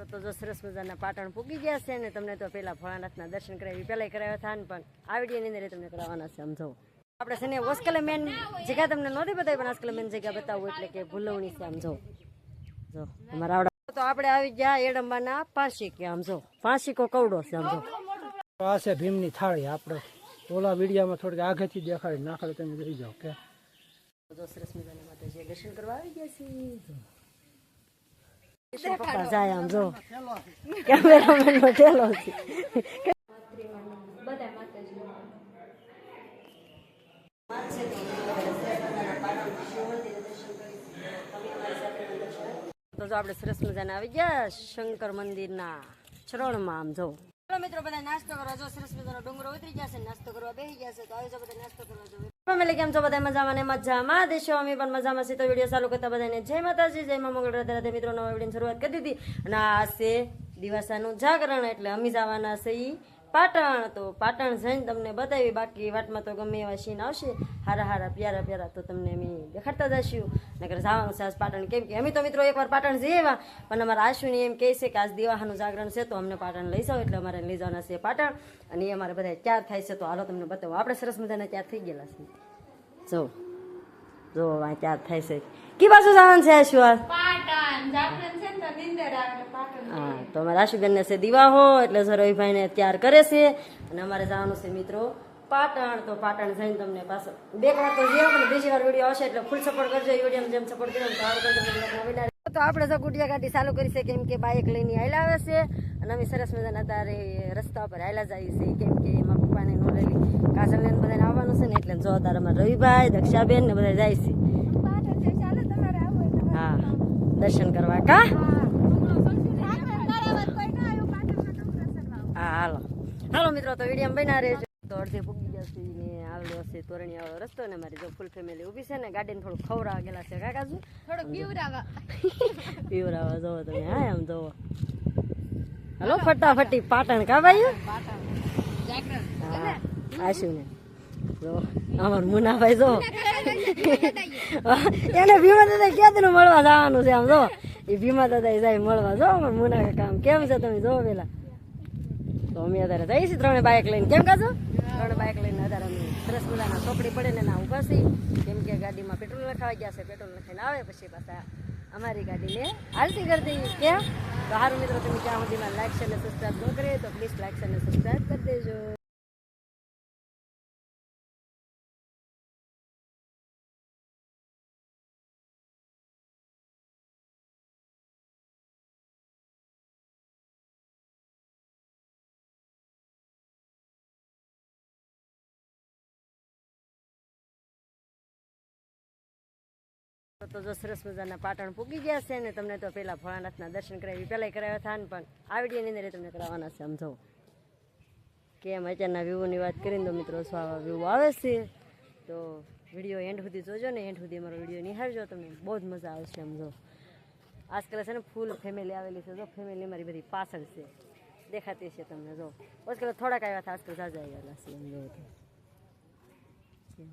તો જો સરસ મજાના પાટણ પૂગી ગયા છે ને તમને તો પેલા ભોળાનાથના દર્શન કરાવી પહેલા કરાવ્યા હતા ને પણ આ વિડીયોની અંદર તમને કરાવવાના છે સમજો આપણે છે ને ઓસ્કલે મેન જગ્યા તમને નહોતી બતાવી પણ આજકાલ મેન જગ્યા બતાવું એટલે કે ભૂલવણી છે આમ જો. જો અમારા આવડા તો આપણે આવી ગયા એડંબાના પાસી કે આમ જો. પાસીકો કવડો છે આમ જો. આ છે ભીમની થાળી આપણે ઓલા વિડીયામાં થોડીક આગળથી દેખાડી નાખડે તમે જોઈ જાઓ કે. જો સરસ મજાના માતાજી દર્શન કરવા આવી ગયા છે પપ્પા જાય આમ જો કેમેરામેન નો ટેલો છે તો જો આપણે સરસ મજાના આવી ગયા શંકર મંદિરના ચરણમાં આમ જો. ચલો મિત્રો બધા નાસ્તો કરવા જો સરસ મજાનો ડુંગરો ઉતરી ગયા છે નાસ્તો કરવા બેસી ગયા છે તો આવી જો બધા નાસ્તો કરવા જો. ફેમિલી કેમ છો? બધા મજામાં ને મજામાં? દેશો અમે પણ મજામાં છીએ. તો વીડિયો ચાલુ કરતા બધાને જય માતાજી, જય મા મંગળ, રાધે રાધે. મિત્રો, નવા વિડીયોની શરૂઆત કરી દીધી. અને આ છે દિવાસાનું જાગરણ, એટલે અમે જવાના છે ઈ પાટણ તો પાટણ જઈને તમને બતાવી, બાકી વાટમાં તો ગમે એવા સીન આવશે. હારા હારા, પ્યારા પ્યારા તો તમને અમે દેખાડતા જશું. નગર જવાનું છે આજ પાટણ. કેમ કે અમે તો મિત્રો એકવાર પાટણ જઈએ એવા પણ અમારા આશુની એમ કહે છે કે આજ દિવાહાનું જાગરણ છે તો અમને પાટણ લઈ જાઓ, એટલે અમારે લઈ જવાના છે પાટણ. અને એ અમારે બધા ક્યાર થાય છે, તો હાલો તમને બતાવો. આપણે સરસ મજાના તૈયાર થઈ ગયેલા છે જો જો, આ તૈયાર થાય છે. કી બાજુ જવાનું છે આશુ આજ પાટણ જાગરણ ને તો નીંદર આવે પાટણ હા તો અમારા આશુબેનને છે દિવાહો એટલે જો રવિભાઈને તૈયાર કરે છે. અને અમારે જવાનું છે મિત્રો પાટણ. તો પાટણ જઈને તમને પાછો બે કલાક તો જેવો પણ બીજી વાર વીડિયો આવશે એટલે ફૂલ સપોર્ટ કરજો. વીડિયો જેમ સપોર્ટ કર્યો તો વિના તો આપણે તો ગુડિયા ગાડી ચાલુ કરી છે કેમ કે બાઇક લઈને આવેલા આવે છે. અને અમે સરસ મજાના તારે રસ્તા ઉપર હાલ્યા જઈએ છીએ કેમ કે એમાં પપ્પાને નોરેલી કાજલને બધાને આવવાનું છે ને એટલે જો તારે અમારા રવિભાઈ દક્ષાબેન ને બધા જાય છે પાટણ છે ચાલો તમારે આવું હોય તો હા દર્શન કરવા કા? પાટણ આવ્યું હા હાલો. હાલો મિત્રો તો વીડિયો બન્યા રહેજો. તો અડધે પૂગી જશે ને આવ્યો હશે તોરણી વાળો રસ્તો ને મારી જો ફૂલ ફેમિલી ઊભી છે ને ગાડીને થોડું ખવડાવવા ગયેલા છે કાકાજુ. થોડું પીવરાવા પીવરાવા જોવો તમે હા એમ જોવો. હલો ફટાફટી પાટણ કા ભાઈ? જાગરણ. આશુ ને જો અમાર મુનાભાઈ જો. એને ભીમા દાદા ક્યાંથી મળવા જવાનું છે આમ જો. એ ભીમા દાદા જાય મળવા. જો અમાર મુના કાકા આમ કેમ છે તમે જો પેલા. તો અમે અત્યારે છીએ ત્રણે બાઇક લઈને. કેમ કાજો ત્રણે બાઇક લઈને અત્યારે અમે સરસ મજાના ચોપડી પડે ને ના ઊભા છીએ. કેમ કે ગાડીમાં પેટ્રોલ નખાવા ગયા છે પેટ્રોલ નખાઈને આવે પછી પાછા અમારી ગાડીને હાલતી કરતી કેમ? તો સારું મિત્રો તમે ત્યાં સુધીમાં લાઈક છે અને સબસ્ક્રાઈબ ન કરીએ તો પ્લીઝ લાઈક છે અને સબસ્ક્રાઈબ કરી દેજો. તો જો સરસ મજાના પાટણ પૂગી ગયા છે ને તમને તો પેલા ભોળાનાથના દર્શન કરાવી પહેલાં કરાવ્યા હતા ને પણ આ વિડીયોની અંદર તમને કરાવવાના છે સમજો કેમ અત્યારના વ્યૂની વાત કરીને તો મિત્રો શું આવા વ્યૂ આવે છે તો વીડિયો એન્ડ સુધી જોજો ને એન્ડ સુધી અમારો વીડિયો નિહાળજો તમને બહુ જ મજા આવશે સમજો આજકાલ છે ને ફૂલ ફેમિલી આવેલી છે જો ફેમિલી મારી બધી પાછળ છે દેખાતી છે તમને જો. આજકાલ થોડાક આવ્યા હતા આજકાલ જાજા આવેલા છે એમ જો.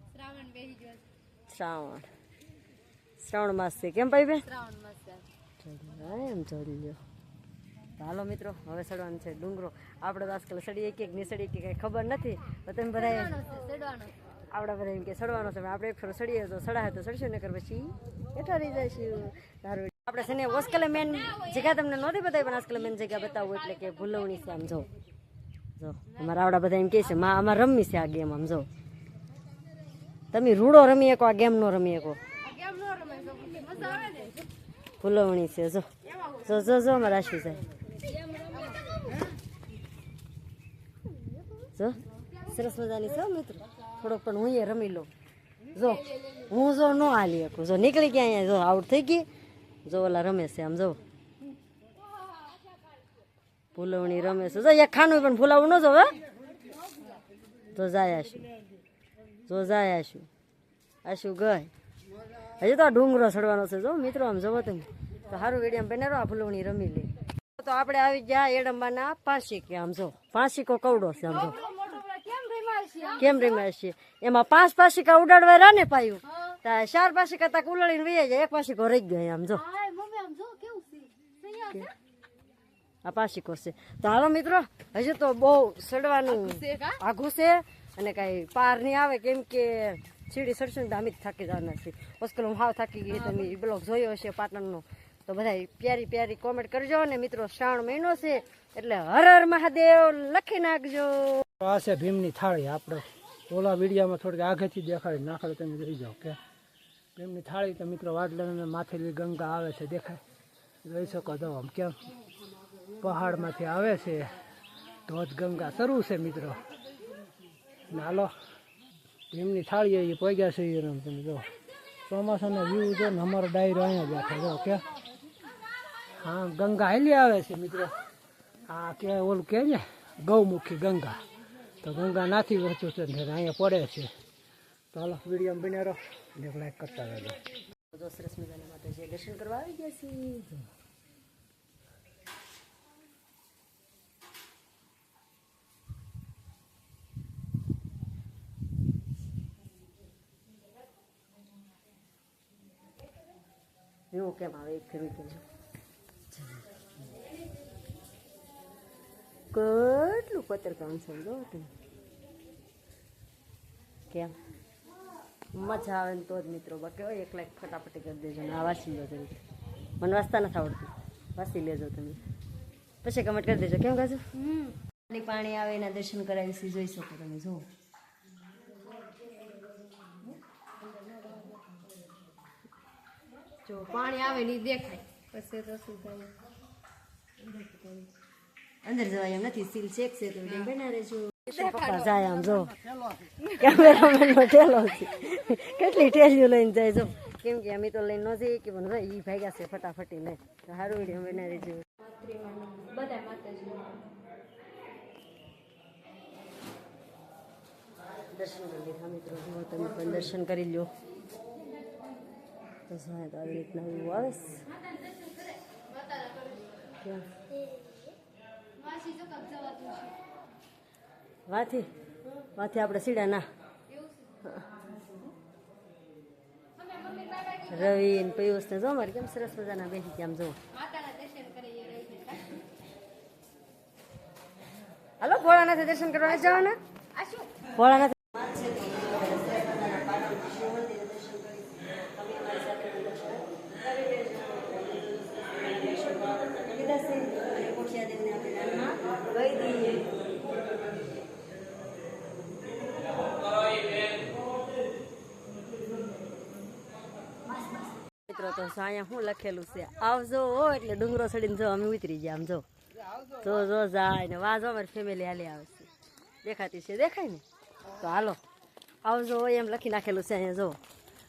શ્રાવણ શ્રાવણ. શ્રાવણ માસ છે. કેમ ભાઈ બેન? એમ જોઈ લ્યો હાલો મિત્રો હવે સડવાનું છે ડુંગરો. આપણે તો આજકાલ સડીએ કે નહીં સડીએ કે કાંઈ ખબર નથી. તો તમે બધા આપણા બધા એમ કે સડવાનો છે આપણે એક ફેરો સડીએ તો સડાય તો સડશું નકર પછી બેઠા રહી જઈશું. સારું આપણે છે ને ઓસ્કલે મેન જગ્યા તમને નહોતી બતાવી પણ આજકાલ મેન જગ્યા બતાવું એટલે કે ભૂલવણી છે આમ જો. જો અમારા આવડા બધા એમ કહે છે માં અમારે રમી છે આ ગેમ આમ જો. તમે રૂડો રમી શકો આ ગેમ નો રમી શકો કેમ નો રમે તો પછી મજા આવે ને ફૂલવણી છે, જો. જો જો જો મારા આશુ છે. જો, સરસ મજાની છે મિત્રો. થોડોક પણ હું એ રમી લઉં. જો, હું જો ન હાલી શકું. જો, નીકળી ગયા અહીંયા, જો આઉટ થઈ ગઈ. જો, ઓલા રમે છે આમ, જો. ફૂલવણી રમે છે. જો એક ખાનું પણ ફૂલાવું ન જો હવે તો જાય આશું. જો, જાય આશું. આશું, ગઈ. હજી તો આ ડુંગરો ચડવાનો છે જો મિત્રો આમ જોવો તમે તો સારું વીડિયો બનાવો આ ફૂલવણી રમી લે. તો આપણે આવી ગયા એડંબાના પાસી કે આમ જો પાસીકો કવડો છે આમ જો. કેમ રમાય છીએ? એમાં પાંચ પાસિકા ઉડાડવા રાને પાયું તા ચાર પાસિકા તાક ઉલાડીને વહી જાય એક પાસિકો રહી ગયો આમ જો. આ પાસિકો છે. તો હાલો મિત્રો હજુ તો બહુ સડવાનું આઘું છે અને કઈ પાર નહીં આવે કેમ કે સીડી સડશું તો અમે જ થાકી જવાના છીએ. હોસ્ટેલ હું હાવ થાકી ગઈ તમે બ્લોગ જોયો હશે પાટણનો. તો બધા પ્યારી પ્યારી કોમેન્ટ કરજો અને મિત્રો, શ્રાવણ મહિનો છે, એટલે હર હર મહાદેવ લખી નાખજો. આ છે ભીમની થાળી આપણે. ઓલા વિડીયામાં થોડીક આગળથી દેખાડી, નાખડે તમે જોઈ જાઓ કે. ભીમની થાળી તો મિત્રો વાદળાને માથેલી ગંગા આવે છે, દેખાય. જોઈ શકો તો આમ કેમ. પહાડમાંથી આવે છે. ધોધ ગંગા શરૂ છે મિત્રો. ને ભીમની થાળી એ પગ્યા છે એ રમ તમે જો. ચોમાસાનો વ્યૂ જો ને અમારો ડાયરો અહીંયા બેઠો જો, કે? હા, ગંગા હાલી આવે છે, મિત્રો. આ કે, ઓલું કે ને, ગૌમુખી ગંગા. તો ગંગા નાથી વચ્ચું છે ને અહીંયા પડે છે. ચાલો વીડિયો બન્યા રહો. લાઈક કરતા રહેજો. દોસ્ત સરસ માટે જે દર્શન કરવા આવી ગયા છીએ. જો. એવું કેમ આવે એક ફેરવી કેમ કેટલું પત્રકામ સમજો તમે. કેમ? મજા આવે ને તો જ મિત્રો. બાકી હોય એક લાખ ફટાફટી કરી દેજો ને આ વાંચી લો જલ્દી. મને વાંચતા નથી આવડતું. વાંચી લેજો તમે. પછી કમેન્ટ કરી દેજો. કેમ કાજુ? પાણી પાણી આવે એના દર્શન કરાવીશું જોઈ શકો તમે, જુઓ. જો પાણી આવે ને દેખાય. પછી તો શું થાય? અંદર જવાય એમ નથી સીલ ચેક છે તો બના રહેજો. પપ્પા જાય આમ જો. કેમેરામેન નો ઠેલો છે. કેટલી ઠેલીઓ લઈને જાય જો. કેમ કે અમે તો લઈને ન જઈએ કે પણ ભાઈ ઈ ભાગ્યા છે ફટાફટી લઈ તો સારું વીડિયો બના રહેજો. બધા માતાજી. દર્શન કરી લીધા મિત્રો. તમે પણ દર્શન કરી લો તો સાહેબ આવી રીતના એવું આવે વાથી વાથી આપણે સીડા ના રવિ ને પિયુષ ને જો મારે કેમ સરસ મજાના બેસી કેમ આમ જો હાલો ભોળાનાથ દર્શન કરવા જવાના ભોળાનાથ મિત્રો તો અહીંયા શું લખેલું છે? આવજો હો, એટલે ડુંગરો ચડીને જો અમે ઉતરી ગયા આમ જો. જો જો, જાય ને વાજો, અમારી ફેમિલી હાલી આવે છે. દેખાતી છે, દેખાય ને? તો હાલો, આવજો એમ લખી નાખેલું છે અહીંયા જો.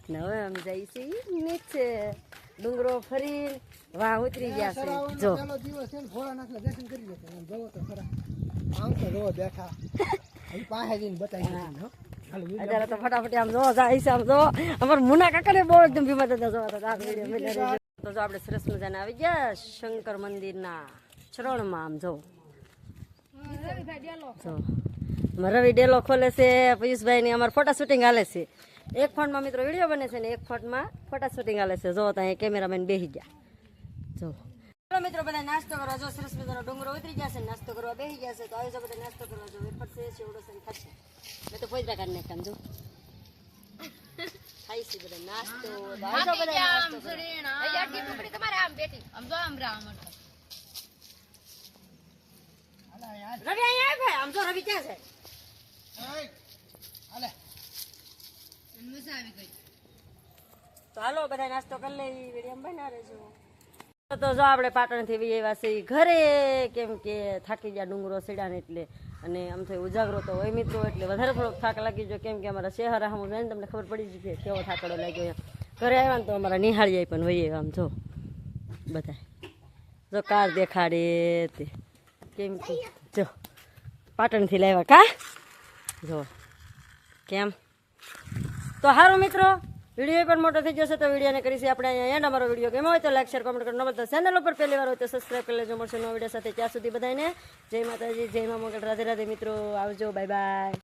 ને હવે અમે જઈએ છીએ નીચે. ડુંગરો ફરી વાહ ઉતરી ગયા છે. જો. જઈને બતાવી અત્યારે તો ફટાફટ આમ જો જાય આમ જો. અમાર મુના કાકાને બહુ એકદમ જોવા જો આપણે સરસ આવી ગયા શંકર મંદિરના ચરણમાં આમ જો. રવિ ડેલો ખોલે છે પિયુષભાઈ ની અમારે ફોટા શૂટિંગ હાલે છે. એક ફોનમાં મિત્રો વીડિયો બને છે ને એક ફોનમાં ફોટા શૂટિંગ હાલે છે. જો ત્યાં કેમેરામેન બેસી ગયા. જો. મિત્રો બધા નાસ્તો કરવા જો સરસ મજાનો ડુંગરો ઉતરી જશે નાસ્તો કરવા બેસી જશે તો આવી બધા નાસ્તો કરવા. જો વેફર છે ચેવડો છે ખાશે. મેં તો પોઈતા કાઢી આમ જો ખાઈ છે બધા નાસ્તો. તો આવી બધા નાસ્તો કરવા. તમારે આમ બેઠી. આમ જો આમ રામ રવિ અહીંયા આવે આમ જો રવિ ક્યાં છે? મજા આવી ગઈ. તો હાલો બધા નાસ્તો કરી લઈ વીડિયો બના રહેજો તો જો આપણે પાટણથી વી આવ્યા છીએ ઘરે, કેમ કે થાકી ગયા ડુંગરો સીડા ને એટલે. અને આમ થઈ ઉજાગરો તો હોય મિત્રો, એટલે વધારે થોડોક થાક લાગી ગયો. કેમ કે અમારા શહેર આમ ને, તમને ખબર પડી જ કેવો થાકડો લાગ્યો એમ ઘરે આવ્યા ને તો અમારા નિહાળી જાય પણ વહીએ આમ જો બધા જો કાર દેખાડે તે. કેમ કે જો, પાટણથી લાવ્યા કા? જો, કેમ? તો સારું મિત્રો વીડિયો પણ મોટો થઈ જશે તો વિડીયોને કરીશું આપણે અહીંયા એન્ડ અમારો વીડિયો ગમ્યો હોય તો લાઈક શેર કોમેન્ટ કરો ન બધા ચેનલ ઉપર પહેલી વાર હોય તો સબસ્ક્રાઈબ કરી લેજો. મળશે નવા વીડિયો સાથે ત્યાં સુધી બધાને જય માતાજી, જય મા મોગલ. રાધે રાધે મિત્રો. આવજો. Bye bye